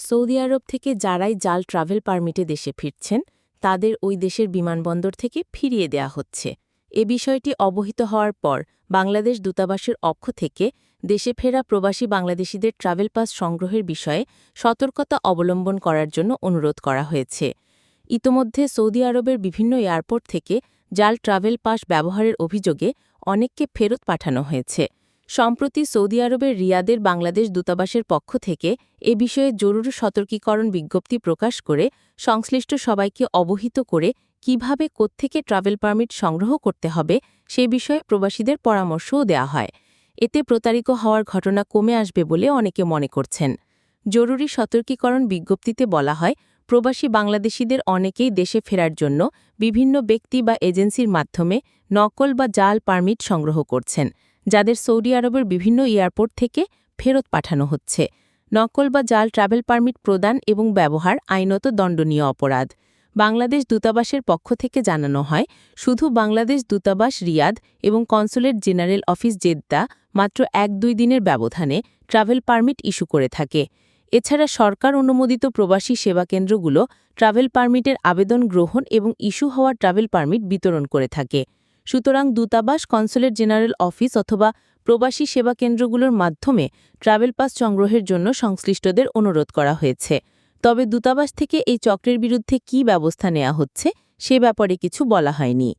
Saudi আরব থেকে যারাই জাল ট্রাভেল পারমিটে দেশে ফিরছেন, তাদের ওই দেশের বিমানবন্দর থেকে ফিরিয়ে দেয়া হচ্ছে। এ বিষয়টি অবহিত হওয়ার পর বাংলাদেশ দূতাবাসের অক্ষ থেকে দেশে ফেরা প্রবাসী বাংলাদেশিদের ট্রাভেল পাস সংগ্রহের বিষয়ে সতর্কতা অবলম্বন করার জন্য অনুরোধ করা হয়েছে। ইতোমধ্যে সৌদি আরবের বিভিন্ন এয়ারপোর্ট থেকে জাল ট্রাভেল পাস ব্যবহারের অভিযোগে অনেককে ফেরত পাঠানো হয়েছে। সম্প্রতি সৌদি আরবের রিয়াদের বাংলাদেশ দূতাবাসের পক্ষ থেকে এ বিষয়ে জরুরি সতর্কীকরণ বিজ্ঞপ্তি প্রকাশ করে সংশ্লিষ্ট সবাইকে অবহিত করে কীভাবে কোত্থেকে ট্রাভেল পারমিট সংগ্রহ করতে হবে সে বিষয়ে প্রবাসীদের পরামর্শও দেয়া হয়। এতে প্রতারিত হওয়ার ঘটনা কমে আসবে বলে অনেকে মনে করছেন। জরুরি সতর্কীকরণ বিজ্ঞপ্তিতে বলা হয়, প্রবাসী বাংলাদেশিদের অনেকেই দেশে ফেরার জন্য বিভিন্ন ব্যক্তি বা এজেন্সির মাধ্যমে নকল বা জাল পারমিট সংগ্রহ করছেন। যাদের সৌদি আরবের বিভিন্ন এয়ারপোর্ট থেকে ফেরত পাঠানো হচ্ছে। নকল বা জাল ট্রাভেল পারমিট প্রদান এবং ব্যবহার আইনত দণ্ডনীয় অপরাধ। বাংলাদেশ দূতাবাসের পক্ষ থেকে জানানো হয়, শুধু বাংলাদেশ দূতাবাস রিয়াদ এবং কনসুলেট জেনারেল অফিস জেদ্দা মাত্র এক দুই দিনের ব্যবধানে ট্রাভেল পারমিট ইস্যু করে থাকে। এছাড়া সরকার অনুমোদিত প্রবাসী সেবা কেন্দ্রগুলো ট্রাভেল পারমিটের আবেদন গ্রহণ এবং ইস্যু হওয়া ট্রাভেল পারমিট বিতরণ করে থাকে। সুতরাং দূতাবাস, কনসুলেট জেনারেল অফিস অথবা প্রবাসী সেবা কেন্দ্রগুলোর মাধ্যমে ট্রাভেল পাস সংগ্রহের জন্য সংশ্লিষ্টদের অনুরোধ করা হয়েছে। তবে দূতাবাস থেকে এই চক্রের বিরুদ্ধে কী ব্যবস্থা নেওয়া হচ্ছে, সে ব্যাপারে কিছু বলা হয়নি।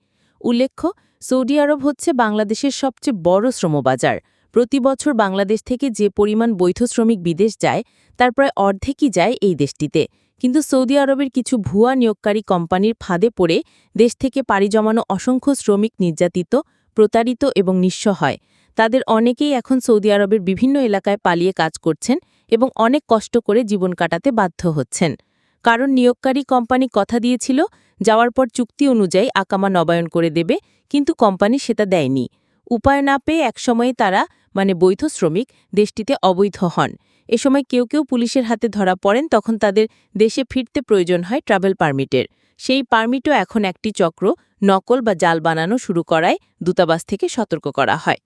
উল্লেখ্য, সৌদি আরব হচ্ছে বাংলাদেশের সবচেয়ে বড় শ্রমবাজার। প্রতি বছর বাংলাদেশ থেকে যে পরিমাণ বৈধ শ্রমিক বিদেশ যায়, তার প্রায় অর্ধেকই যায় এই দেশটিতে। কিন্তু সৌদি আরবের কিছু ভুয়া নিয়োগকারী কোম্পানির ফাঁদে পড়ে দেশ থেকে পাড়ি জমানো অসংখ্য শ্রমিক নির্যাতিত, প্রতারিত এবং নিঃস্ব হয়। তাদের অনেকেই এখন সৌদি আরবের বিভিন্ন এলাকায় পালিয়ে কাজ করছেন এবং অনেক কষ্ট করে জীবন কাটাতে বাধ্য হচ্ছেন। কারণ নিয়োগকারী কোম্পানি কথা দিয়েছিল, যাওয়ার পর চুক্তি অনুযায়ী আকামা নবায়ন করে দেবে, কিন্তু কোম্পানি সেটা দেয়নি। উপায় না পেয়ে একসময়ে তারা মানে বৈধ শ্রমিক, দেশটিতে অবৈধ হন। এ সময় কেউ কেউ পুলিশের হাতে ধরা পড়েন, তখন তাদের দেশে ফিরতে প্রয়োজন হয় ট্রাভেল পারমিটের সেই পারমিটও এখন একটি চক্র, নকল বা জাল বানানো শুরু করায়, দূতাবাস থেকে সতর্ক করা হয়।